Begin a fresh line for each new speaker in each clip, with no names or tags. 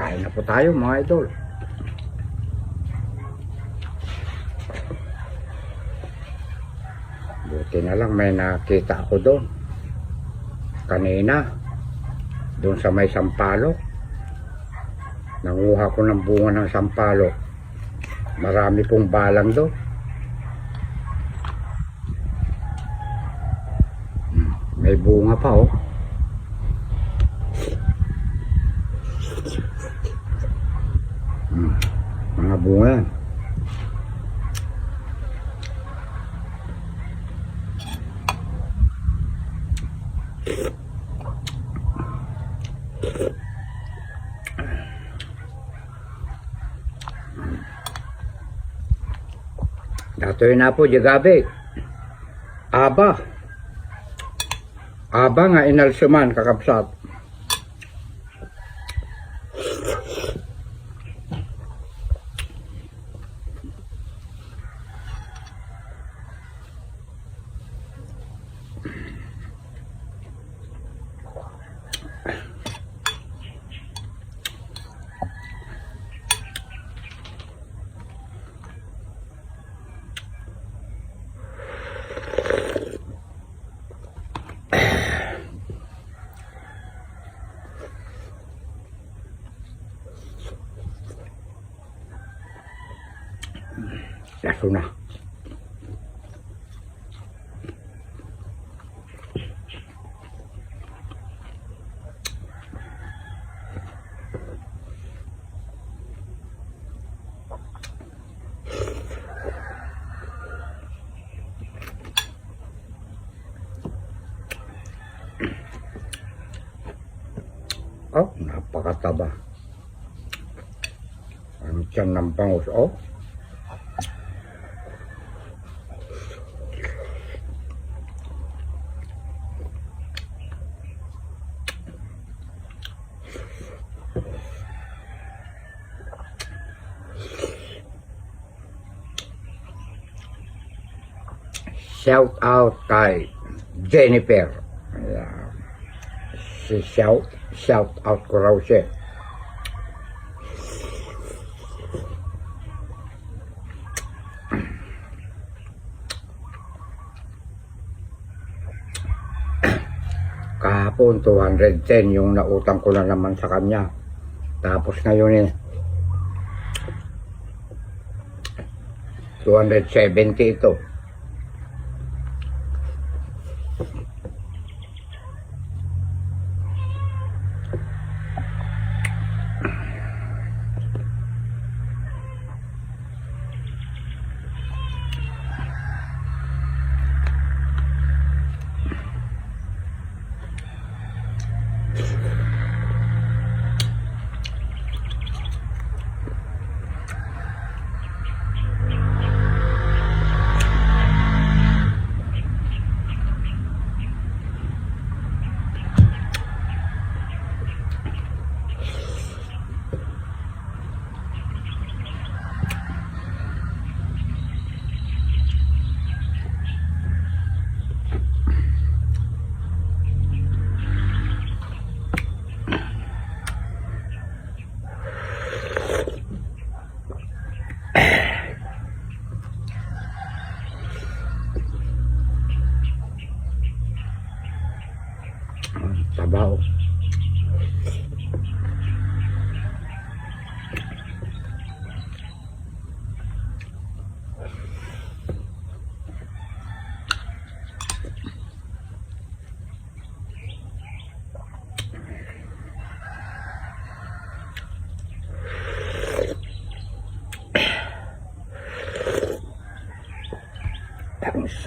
Kain na po tayo mga idol. Buti na lang may nakita ako doon. Kanina. Doon sa may sampalok. Nanguha ko ng bunga ng sampalok. Marami pong balang doon. Hmm, May bunga pa oh. Bunga yan. Datoy na po, Jagabe. Aba. Aba nga inalsuman, kakapsat. Laso na. Oh, napakataba. Ang tiyan ng bangus, oh. Shout out kay Jennifer. Ayan. Si shout, shout out ko raw siya. Kahapon 210 yung nautang ko na naman sa kanya. Tapos ngayon eh 270 ito.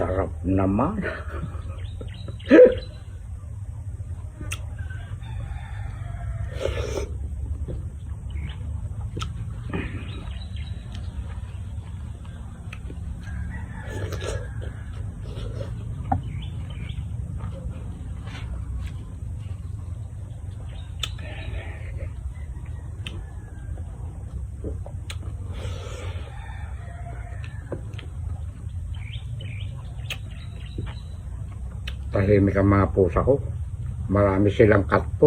Ang Tahimik ang mga pusa ko. Marami silang cat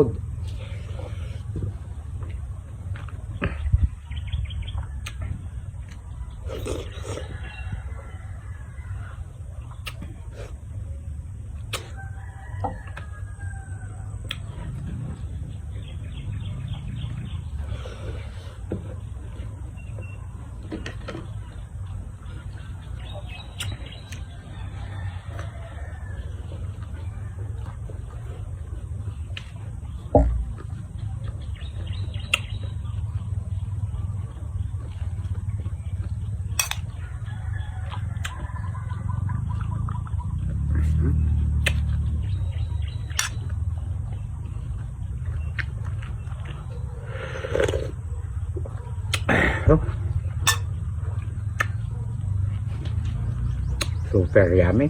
Super yummy.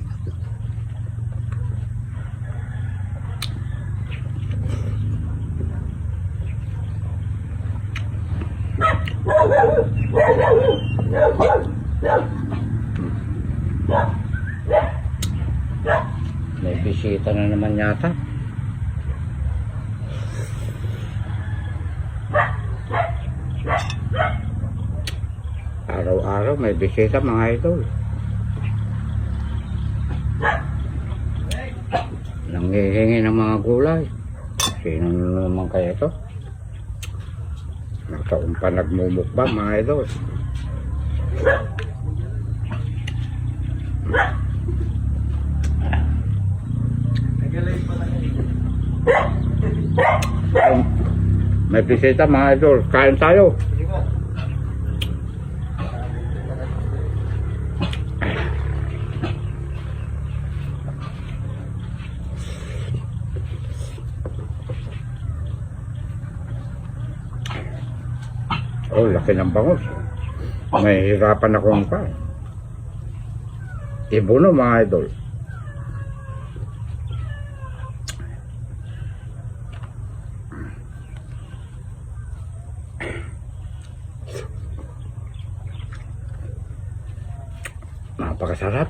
May bisita na naman yata. Araw-araw may bisita mga idol. Nanghihingi ng mga gulay. Sino na naman kaya to? Nagtaon pa nagmumukbang mga idol. Ay, May bisita mga idol. Kain tayo. Oh, laki ng bangus. May hirapan akong pa. Ibuno mga idol. Napakasarap.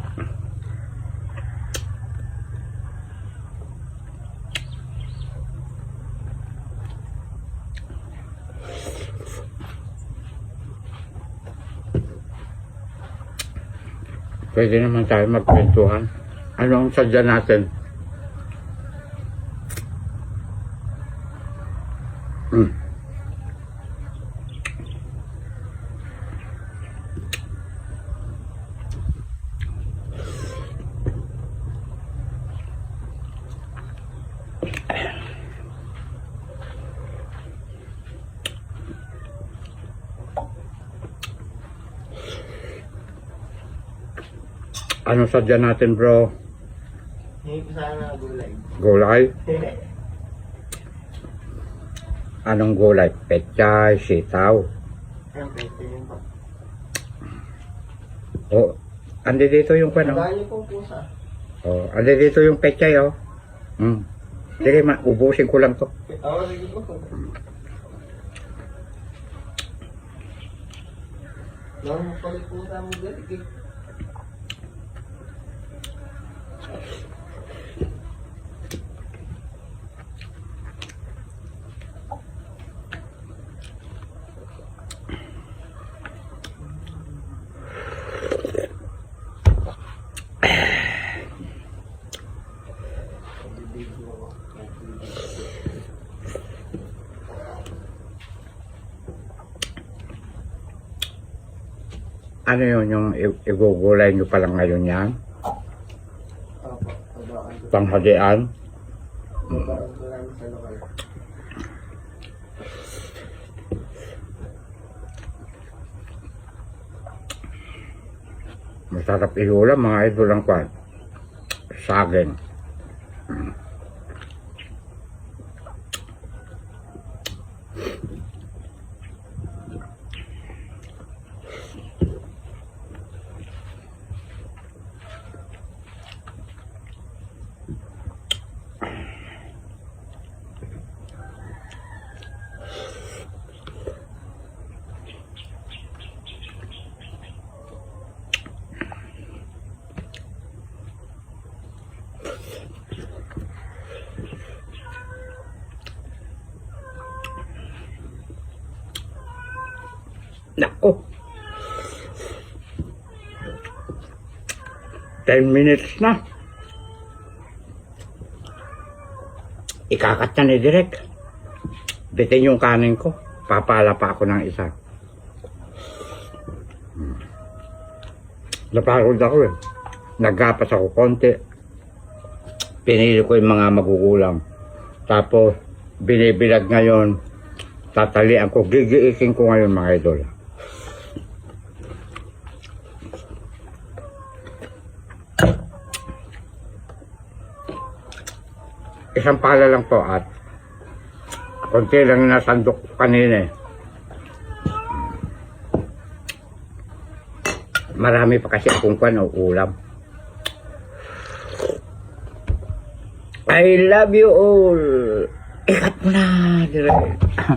Pwede naman tayo magkwentuhan. Ano ang sadya natin? Hmm. Ano sadya natin bro?
Hindi ko sana gulay.
Gulay? Anong gulay? Pechay, sitaw.
Ang pwede yun pa.
O, andi dito yung ano?
Dahil pong pusa.
O, andi dito yung pechay oh. Hmm. Sige ma, ubusin ko lang to.
Oo, sige po. Lang mo pusa mo galit eh.
Ano yun yung igugulay nyo pa lang ngayon yan? Panghalian?
Lokal.
Masarap iulam mga idol ang kwan. Saging. Nako. 10 minutes na. Ikakat na ni Direk. Bitin yung kanin ko. Papala pa ako ng isa. Napagod ako eh. Naggapas ako konti. Pinili ko yung mga magugulang. Tapos, binibilag ngayon. Tatalian ko. Gigiisin ko ngayon mga idol. isang pala lang po at konti lang na sandok kanina eh. Marami pa kasi akong pan o oh, ulam. I love you all. Ikat mo na.